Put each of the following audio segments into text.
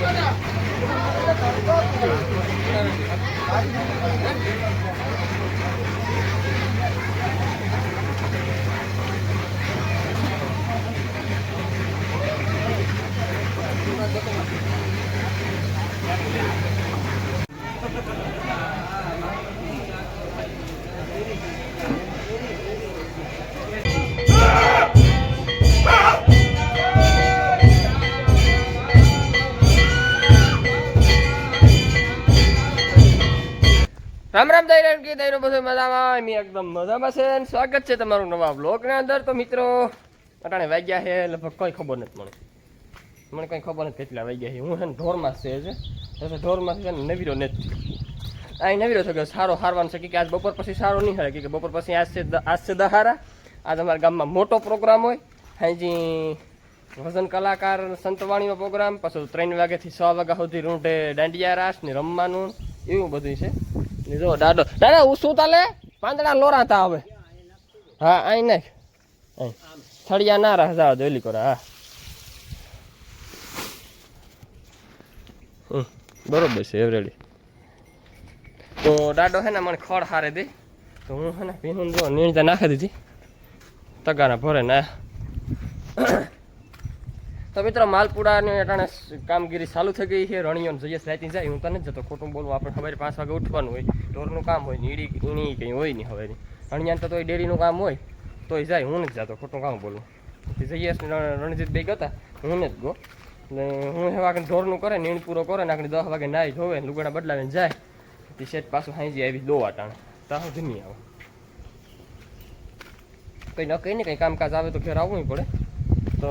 Thank you. એકદમ મજામાં છે અને સ્વાગત છે તમારું નવા બ્લોગની અંદર. તો મિત્રો, અટાણે વાગ્યા છે, લગભગ કોઈ ખબર નથી મને. મને કંઈ ખબર નથી કેટલા વાગ્યા છે. હું છે ને ઢોરમાં છે છે ઢોરમાં છે ને નવીરો નથી અહીં નવીરો થયો સારો હારવાનું છે. કે આજ બપોર પછી સારો નહીં હારે. કે બપોર પછી આજ છે આજ છે દહારા આજ અમારા ગામમાં મોટો પ્રોગ્રામ હોય. હાજી ભજન કલાકાર સંતવાણીનો પ્રોગ્રામ. પછી ત્રણ વાગ્યાથી છ વાગ્યા સુધી રૂંઢે દાંડિયા રાસ ને રમવાનું એવું બધું છે. જો, દાદો. દાદા, હું શું તાલે? પાંદડા લોરા તા હવે. હા અહીં નાખ. અહીં થળિયા ના રાખ જાવ જોઈલી કરો, હા. બરોબર છે એવરેડી તો દાડો હે ને મને ખડ હારે દે. તો હું હે ને પીનું જો નીણતા નાખી દીધી. તગારા ભરે ના. તો મિત્રો, માલપુડાની અટાણે કામગીરી ચાલુ થઈ ગઈ છે. રણિયો જઈએ રાતી જાય, હું તને જતો ખોટું બોલવું આપણે સવારે પાંચ વાગે ઉઠવાનું હોય. ઢોરનું કામ હોય ને ઈડી ઈણી કંઈ હોય નહીં હવે રણિયાને તો તોય ડેરીનું કામ હોય, તોય જાય, હું નથી જતો, ખોટું કામ બોલું. જઈએ રણજીતભાઈ ગતા, હું જ ગો. ને હું એવા વાગે ઢોરનું કરે, નીણ પૂરો કરે, ને આપણે દસ વાગે નાહી ધોવે લુગડા બદલાવીને જાય. તે શેઠ પાછું હાંજી આવી દોવા ટાણે ત્યાં સુધી નહીં આવે. કંઈ ન કંઈ ને કંઈ કામકાજ આવે તો ઘેર આવવું પડે. તો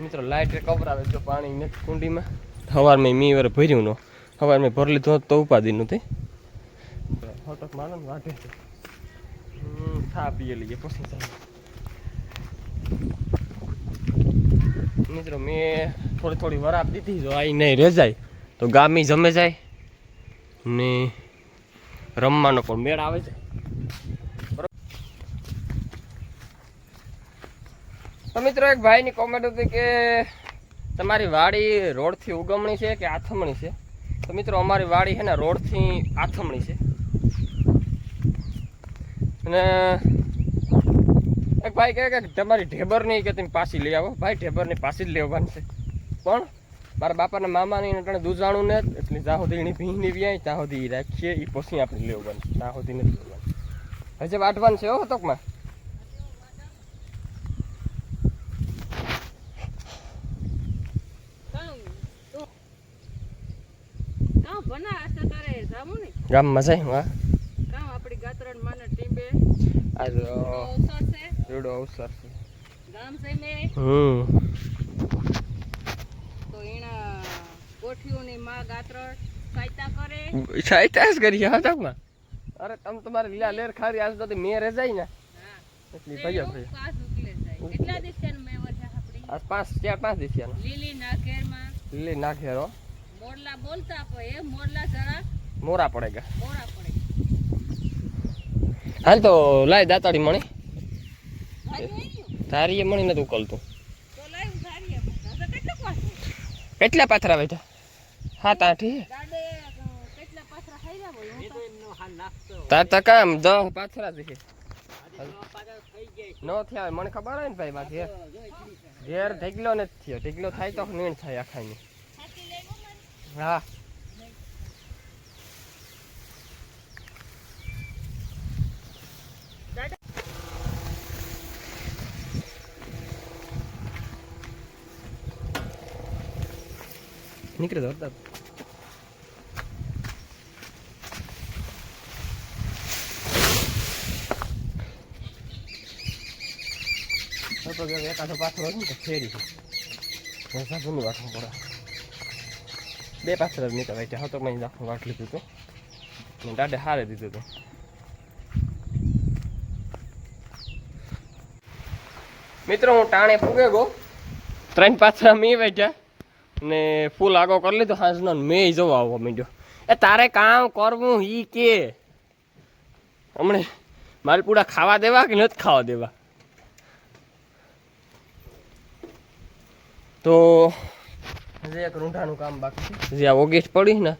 મિત્રો લાઇટ કવર આવે જો પાણી નથી કુંડીમાં. સવારમાં મી વરે ભર્યું નો સવારમાં ભરી લીધું તો ઉપાધિ નથી હોટક માનો ને વાટે થા પીએ લઈએ, પછી મિત્રો, મેં થોડી થોડી વરાપ દીધી, જો આઈ નહીં રેજાય, તો ગામી જમે જાય. ને રમવાનો પણ મેળ આવે છે. તો મિત્રો, એક ભાઈની કોમેન્ટ હતી કે તમારી વાડી રોડથી ઉગમણી છે કે આથમણી છે? તો મિત્રો, અમારી વાડી છે ને, રોડથી આથમણી છે. અને એક ભાઈ કહે કે તમારી ઢેબરની કે તમે પાછી લઈ આવો. ભાઈ, ઢેબરની પાછી જ લેવાની છે. પણ મારા બાપાના મામાની અટાણે દૂધાણું ને એટલે જ્યાં સુધી એની ભીંની વ્યાય, ત્યાં સુધી રાખીએ. એ પછી આપણે લેવાનું ત્યાં સુધી નથી લેવાનું. હજે વાટવાનું છે હો તકમાં કાં ભના આશા તારે જાવું ને ગામમાં જાય હા. કાં આપણી ગાતરણ માને ટીંબે. આજ અવસર છે. એવડો અવસર છે. ગામ છે મે હમ. તો એના કોઠીઓની માં ગાતરણ સાયતા કરે. સાઈટાસ કરી હા તકમાં અરે તમે તમારે લીલા લેર ખારી આજ તો મેં રેજાય ને. હા. એટલી ભૈયા એવું ઉકલે જાય. કેટલા દિવસ મેં વર્ષ આપણી? આજ પાંચ ચાર પાંચ દિવસ લીલી નાકેરમાં લીલી નાખેરો મોરલા બોલતા પણ મોરલા જરા મોરા પડેગા મોરા પડે. હાલ તો લાય દાતાડી મણી. એ મણી નથી ઉકલતું કેટલું પાથરા બેઠા? સાત આઠ તાર તો કામ દસ પાથરા છે. ન થયા મને ખબર હોય ને ભાઈ બાકી ઘેર. ઢેકલો નથી થયો. ઢેકલો થાય તો નીણ થાય આખાની હા. નીકળે તો હતા તો તો એકાદો પાથરો છે ને તો ફેરી છે. ભેંસા જૂનું રાખવું પડે? બે પાછળ જ નીકળ. વાટ્યા હતો મેં આખું વાટ લીધું હતું. ને દાડે હારે દીધું હતું. મિત્રો, હું ટાણે ફૂગે ગો ત્રણ પાછળ મી વેચ્યા ને ફૂલ આગો કરી લીધો. હાંસનો મેં જવા આવવા માંડ્યો. એ તારે કામ કરવું ઈ કે. હમણે માલપુડા ખાવા દેવા કે નથી ખાવા દેવા? તો હજી એક રૂંઢાનું કામ બાકી જે આ ઓગેસ્ટ પડી ને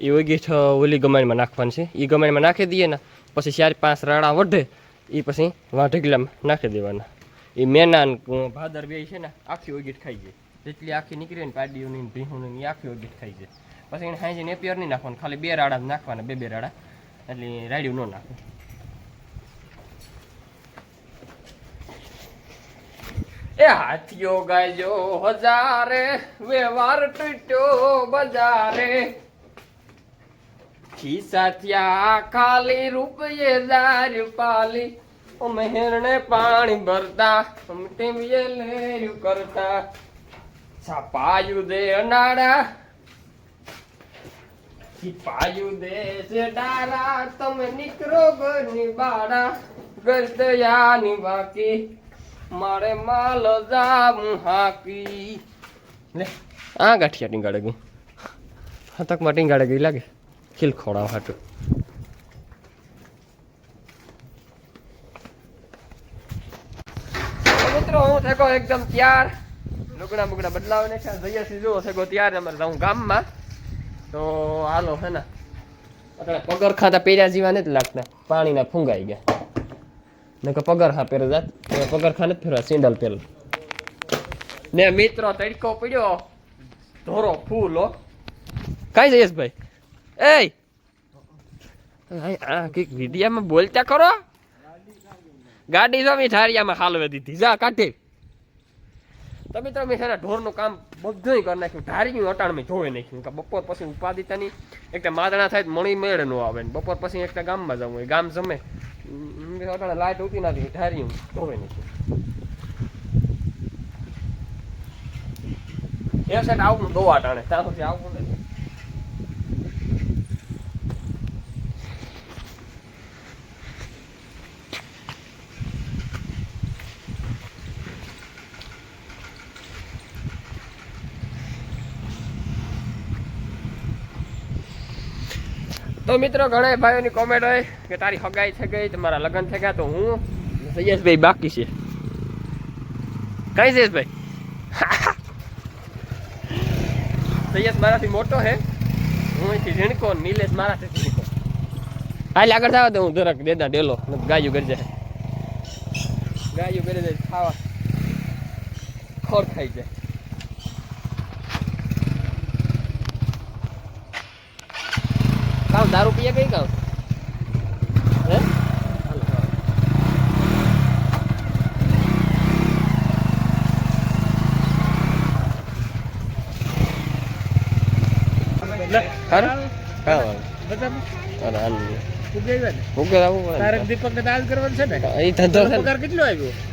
એ ઓગેસ્ટ ઓલી ગમાણીમાં નાખવાની છે. એ ગમાણીમાં નાખી દઈએ ને, પછી ચાર પાંચ રાડા વઢે એ પછી વાઢગલામાં નાખી દેવાના. એ મેના ભાદર બે છે ને, આખી ઓગેટ ખાઈ જાય. જેટલી આખી નીકળી ને પાડીઓની ભીહુની એ આખી ઓગેટ ખાઈ જાય. પછી એને સાંજે નેપિયર નહીં નાખવાનું, ખાલી બે રાડા નાખવાના, બે બે રાડા એટલે રાડ્યું ન નાખવું. એ હાથીઓ ગાયો હજારે, વ્યવહાર તૂટ્યો બજારે. ખિસ્સા થયા, ખાલી રૂપિયે દાર પાલી. મહેરણે પાણી ભરતા ટીમીએ લેર્યું કરતા. છાપાયું દે અનાડા. છિપાયું દે છે ડારા, તમે નીકળો ઘરની બાડા. ગરદયાની બાકી મારે માલ જામ હાકી. લે, આ ગાંઠિયા ટીંગાડે ગઈ હતકમાં ટીંગાડે ગઈ લાગે. ખીલ ખોડાવ હાટું. મિત્રો, હું થેકો એકદમ તૈયાર. લુગડા બુગડા બદલાવે ને જઈએ છીએ જો થેકો તૈયાર અમારે ગામમાં. તો હાલો, હે ને. અત્યારે પગર ખાતા પહેર્યા જેવા નથી લાગતા. પાણીના ફૂંગાઈ ગયા. ને કે પગર ખા પહેરે જાત. પગાર ખા નથી ફેરવા સેન્ડલ પહેર ને મિત્રો તડકો પડ્યો. ધોરો ફૂલ હો. કાંઈ જઈશ ભાઈ એ આ- આ કંઈક વિડિયામાં બોલતા કરો ગાડી જો મેં ઠારિયામાં હાલવે દીધી. જા કાઢી તો મિત્રો મેં છે ઢોરનું કામ બધું કરી નાખ્યું. ધારી અટાણ મેં જોઈ નાખ્યું. કે બપોર પછી ઉપાદિતાની એક માદણા થાય તો મણી મેળ નો આવે ને. બપોર પછી એક ગામમાં જવું હોય. ગામ જમે. લાઈટ ઉતી નથી ઠારી હું ધોવે નથી એ સાઈડ આવું દોવા ટાણે ત્યાં સુધી આવું નથી. તો મિત્રો ઘણા ભાઈઓની કોમેન્ટ હોય કે તારી હગાઈ થઈ ગઈ તમારા લગ્ન થઈ ગયા, તો હું સૈયસભાઈ બાકી છે. કઈ સૈયસભાઈ સૈયસ મારાથી મોટો હે. હું અહીંથી ઝીણકો, નીલેશ મારાથી ઝીણકો. હાલ આગળ થાવ તો હું જરાક દેદા ડેલો ગાયું કરી જાય. ગાયું કરી જાય, ખાવા. ખોર ખાઈ જાય કામ દારૂ પીએ કઈ કામ હે ખરું હા અરે હાલ ભૂગે આવું પડે તારક ને. દીપક દાલ કરવાનું છે ને એ ધંધો છે ને પગાર કેટલો આવ્યો?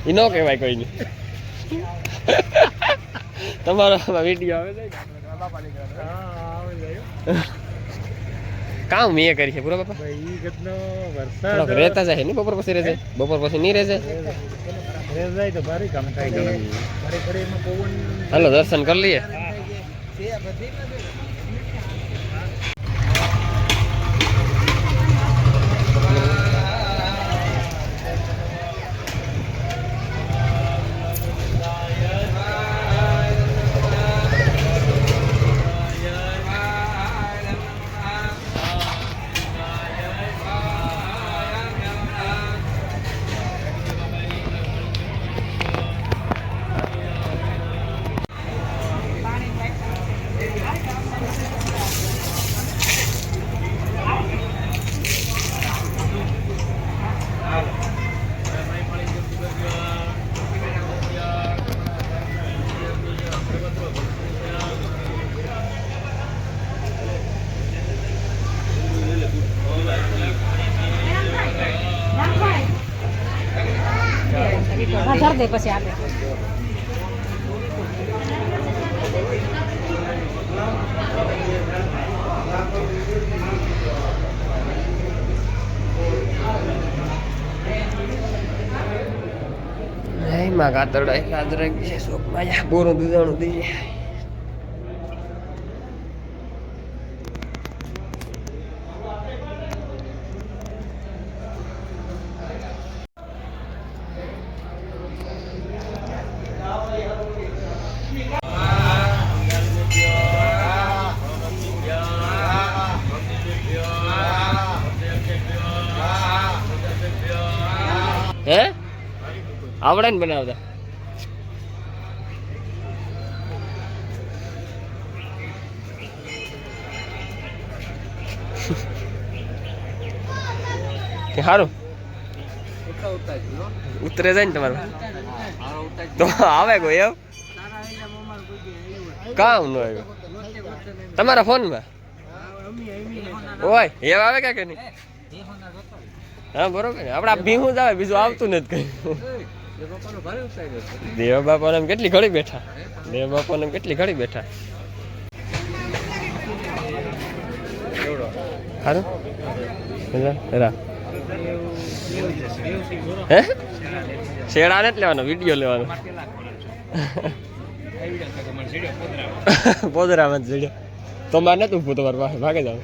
એ પીએ કહેવાય કોઈ નહીં તમારો વીડિયો આવે છે. કામ મેં કરી છે પૂરા બાપા વરસાદ રહેતા જાય ને બપોર પછી રહેશે બપોર પછી નહીં રહેશે હાલો દર્શન કરી લઈએ. પછી આપે. માં કાતરડા રાખી છે શોકમાં યા બોરું દૂધાણું દઈએ આવડે ને બનાવતા. સારું ઉતરે જાય ને તમારું. તો આવે કોઈ એમ? કામ નો આવ્યો તમારા ફોનમાં? ઓય, એવ આવે કે નહીં? હા, બરોબર. ને આપડા ભીહું જ આવે, બીજું આવતું નથી કઈ. દેવ બાપા એમ કેટલી ઘડી બેઠા? દેવ બાપા એમ કેટલી ઘડી બેઠા? સારું હે? શેડા ને જ લેવાનો વીડિયો લેવાનો. પોદરામાં જ જડ્યો તો મારે નતું ઊભું તમારી પાસે ભાગે જાવ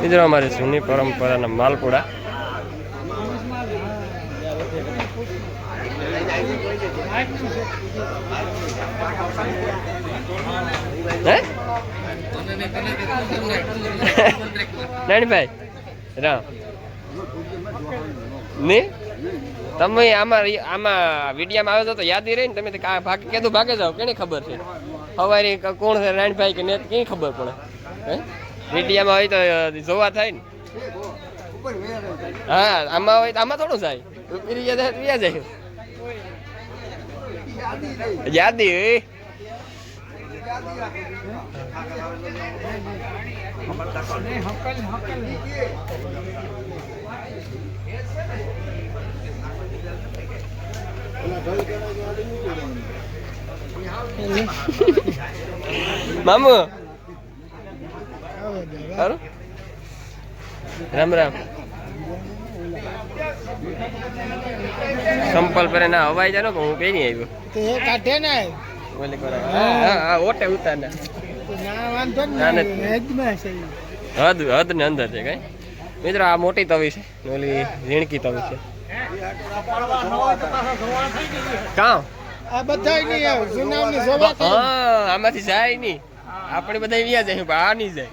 મિત્રો અમારી જૂની પરંપરાના માલપુડા. નાનીભાઈ, રામ. ને તમે આમાં આમાં વિડીયામાં આવ્યો તો યાદી રહી ને તમે ભાગ કેદું ભાગે જાઓ, કેને ખબર છે? સવારે કોણ છે રાણીભાઈ કે ને કઈ ખબર પડે? હે? વિડીયામાં હોય તો અ, જોવા થાય ને હા આમાં હોય તો આમાં થોડું થાય ઉપરી જાય તો વ્યા જાય યાદી એ મામુ સારું રામ રામ. સંપલ પર ના હવાઈ જાનો કે હું પહેરી આવ્યો. તો એ કાઢે ને ઓલી કોરા. હા. હા, ઓટે ઉતાર ને ના વાંધો ને નહીં છે હદ હદ ને અંદર છે કઈ. મિત્રો આ મોટી તવી છે. ઓલી ઝીણકી તવી છે. કાં? આ બધાય નહીં આવે સુનાવની સભા હા આમાંથી જાય નહીં. આપણે બધા વ્યા જાય નહીં ઈ નહીં જાય.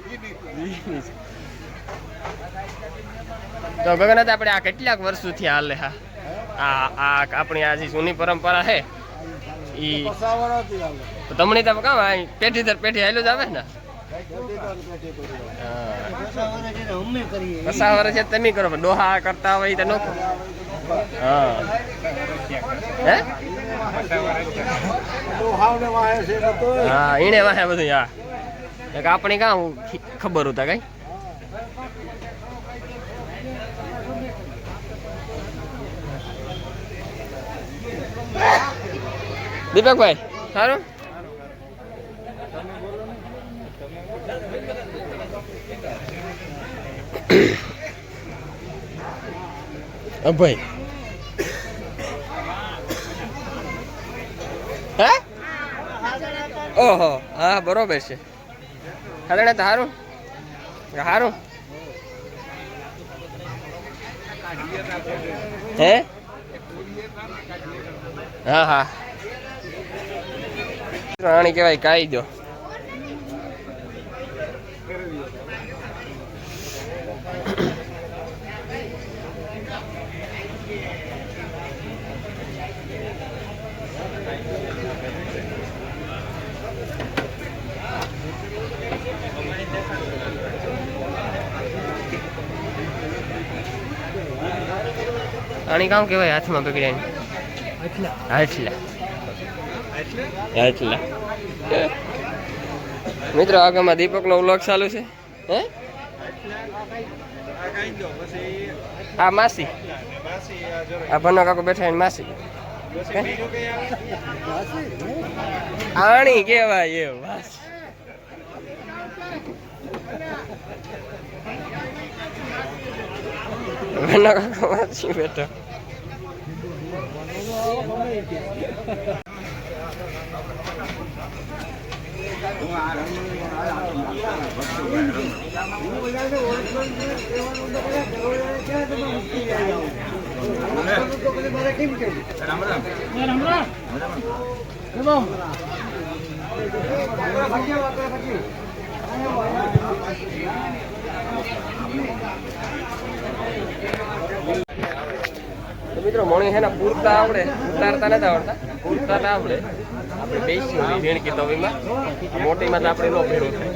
તો ગગનાથ આપણે આ કેટલાક વર્ષોથી હાલે હા. આ આ આપણી આ જે જૂની પરંપરા છે ઈ તો તમને તમે કામ આ પેઢી દર પેઢી હાલ્યું જ આવે ને? પસા વર્ષે તમે કરો પણ ડોહા કરતા હોય તો નો હા. હે? હા એને વાહે બધું એક આપણે કાં ખબર હતા કઈ? દીપકભાઈ સારું અભય. હે? ઓહો હા બરોબર છે. હાલણે તો હારું. હારું. હે? હા હા. રાણી કહેવાય કાઈ દો આની કામ કહેવાય હાથમાં પકડ્યા હાથલા હાથલા મિત્રો આગળમાં દીપકનો વ્લોગ ચાલુ છે. હે? આ માસી. આ ભનો કાકો બેઠા માસી. આણી કેવાય એ માસી ભનો કાકો માસી બેઠો. રામ રામ મિત્રો, મણી હે ને, પૂરતા આવડે. ઉતારતા નથી આવડતા. પૂરતા ના આવડે. આપણે બેસી ઓલી રેણકી તવીમાં. મોટીમાં તો આપણે નો ભેરો થાય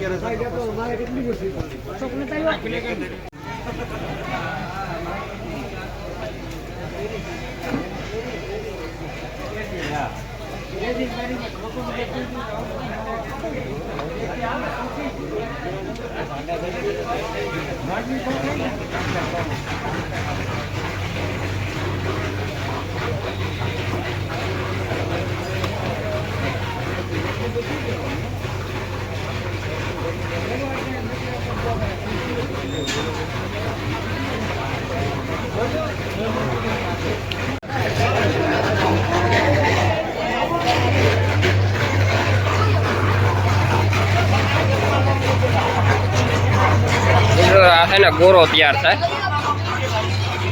મિત્રો આ છે ને ગોરો તૈયાર થાય.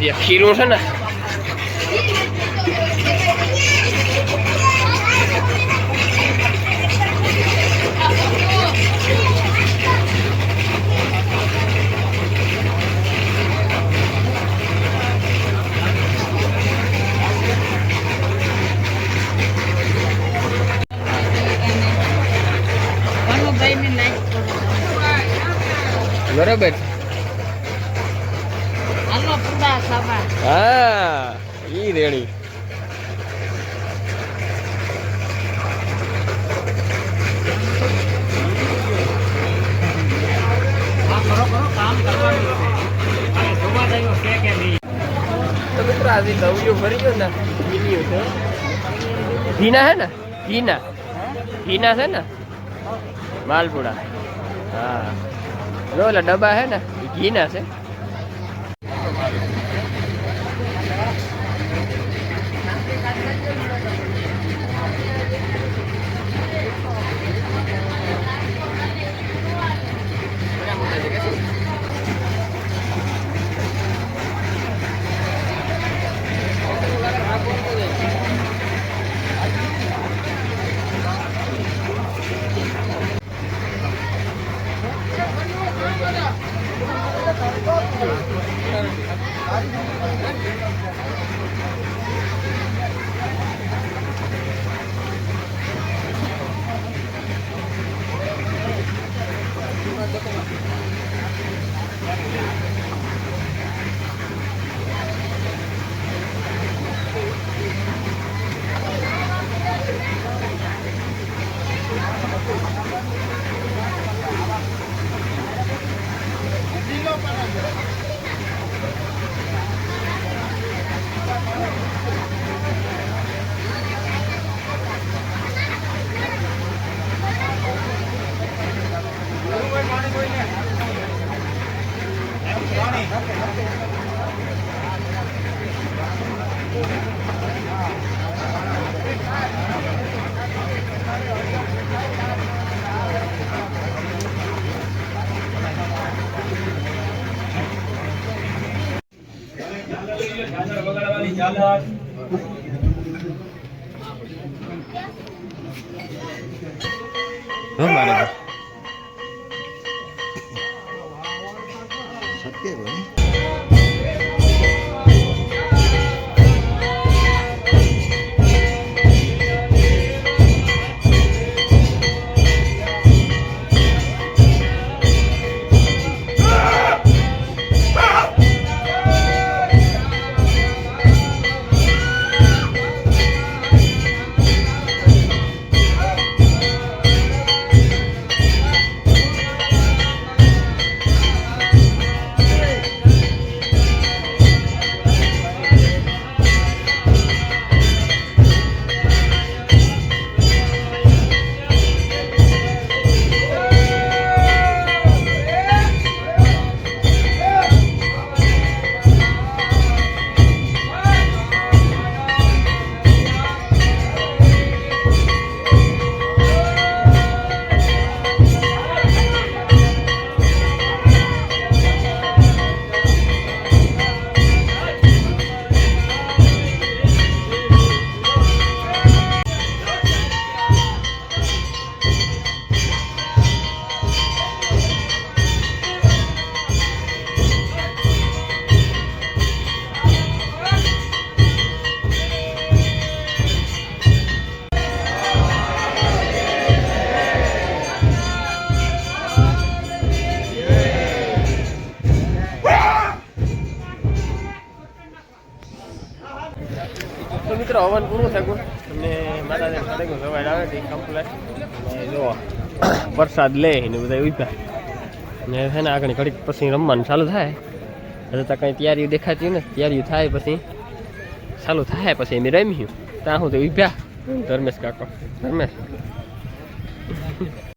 જે ખીરું છે ને ભાનુભાઈને નાખ કરો. બરોબર હાલો પૂડા ખાવા હા ઈ રેણી ભરી ગયો ને પીલ્યું છે. હે ને? ઘીના ઘીના છે ને? માલપુડા. હા. જો ઓલા ડબ્બા હે ને? ઘીના છે. Santiago, ¿eh? વરસાદ લે ને બધા ઊભા. ને છે ને આગળ ઘડીક પછી રમવાનું ચાલુ થાય. એટલે તો કંઈ તૈયારી દેખાતી ને તૈયારી થાય પછી, ચાલુ થાય પછી એને રમ્યું. ત્યાં હું તો ઉભ્યા ધર્મેશ કાકો. ધર્મેશ.